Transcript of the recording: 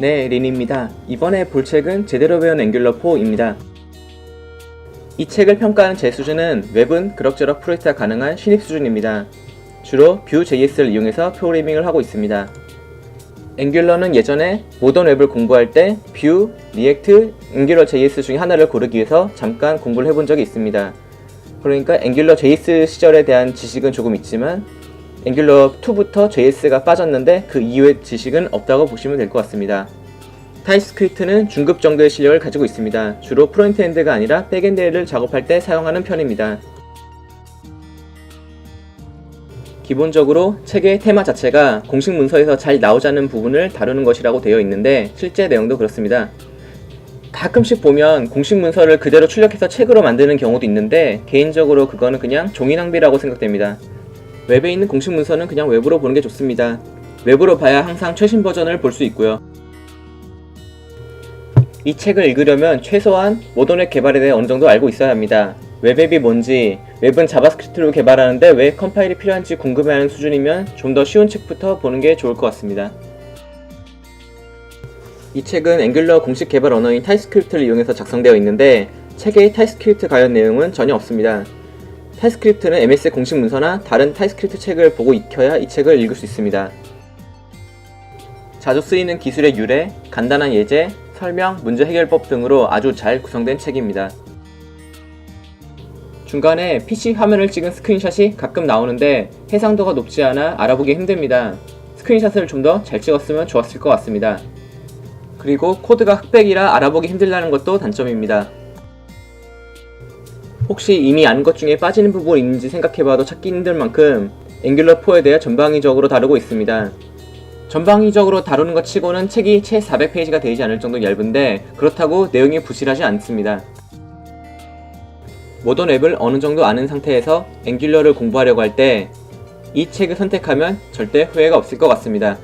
네, 린입니다. 이번에 볼 책은 제대로 배운 앵귤러 4입니다. 이 책을 평가하는 제 수준은 웹은 그럭저럭 프로젝트가 가능한 신입 수준입니다. 주로 Vue.js를 이용해서 프로그래밍을 하고 있습니다. 앵귤러는 예전에 모던 웹을 공부할 때 Vue, React, 앵귤러 JS 중에 하나를 고르기 위해서 잠깐 공부를 해본 적이 있습니다. 그러니까 앵귤러 JS 시절에 대한 지식은 조금 있지만 앵귤러 2부터 JS가 빠졌는데 그 이후의 지식은 없다고 보시면 될 것 같습니다. 타입스크립트는 중급 정도의 실력을 가지고 있습니다. 주로 프론트엔드가 아니라 백엔드를 작업할 때 사용하는 편입니다. 기본적으로 책의 테마 자체가 공식 문서에서 잘 나오지 않는 부분을 다루는 것이라고 되어 있는데 실제 내용도 그렇습니다. 가끔씩 보면 공식 문서를 그대로 출력해서 책으로 만드는 경우도 있는데 개인적으로 그거는 그냥 종이 낭비라고 생각됩니다. 웹에 있는 공식 문서는 그냥 웹으로 보는 게 좋습니다. 웹으로 봐야 항상 최신 버전을 볼 수 있고요. 이 책을 읽으려면 최소한 모던웹 개발에 대해 어느 정도 알고 있어야 합니다. 웹앱이 뭔지, 웹은 자바스크립트로 개발하는데 왜 컴파일이 필요한지 궁금해하는 수준이면 좀 더 쉬운 책부터 보는 게 좋을 것 같습니다. 이 책은 앵귤러 공식 개발 언어인 타입스크립트를 이용해서 작성되어 있는데 책의 타입스크립트 관련 내용은 전혀 없습니다. 타입스크립트는 MS 공식 문서나 다른 타입스크립트 책을 보고 익혀야 이 책을 읽을 수 있습니다. 자주 쓰이는 기술의 유래, 간단한 예제, 설명, 문제 해결법 등으로 아주 잘 구성된 책입니다. 중간에 PC 화면을 찍은 스크린샷이 가끔 나오는데 해상도가 높지 않아 알아보기 힘듭니다. 스크린샷을 좀 더 잘 찍었으면 좋았을 것 같습니다. 그리고 코드가 흑백이라 알아보기 힘들다는 것도 단점입니다. 혹시 이미 아는 것 중에 빠지는 부분이 있는지 생각해봐도 찾기 힘들 만큼 앵귤러 4에 대해 전방위적으로 다루고 있습니다. 전방위적으로 다루는 것 치고는 책이 채 400페이지가 되지 않을 정도 얇은데 그렇다고 내용이 부실하지 않습니다. 모던 웹을 어느 정도 아는 상태에서 앵귤러를 공부하려고 할 때 이 책을 선택하면 절대 후회가 없을 것 같습니다.